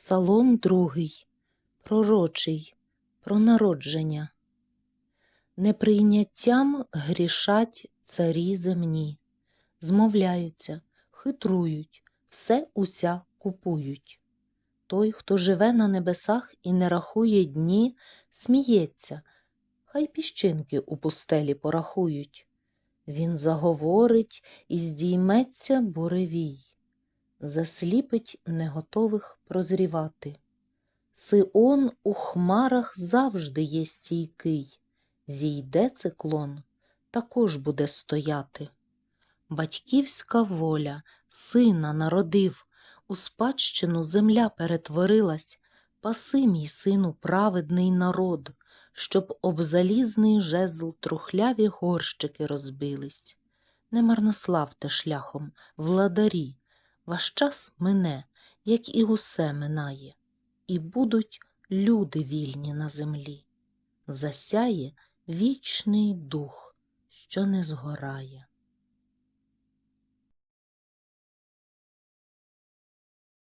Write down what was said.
Псалом другий, пророчий, про народження. Неприйняттям грішать царі земні, змовляються, хитрують, все уся купують. Той, хто живе на небесах і не рахує дні, сміється, хай піщинки у пустелі порахують. Він заговорить і здійметься буревій, засліпить неготових прозрівати. Сион у хмарах завжди є стійкий, зійде циклон, також буде стояти. Батьківська воля сина народив, у спадщину земля перетворилась, паси, мій сину, праведний народ, щоб об залізний жезл трухляві горщики розбились. Не марнославте шляхом, владарі, ваш час мине, як і усе минає, і будуть люди вільні на землі. Засяє вічний дух, що не згорає.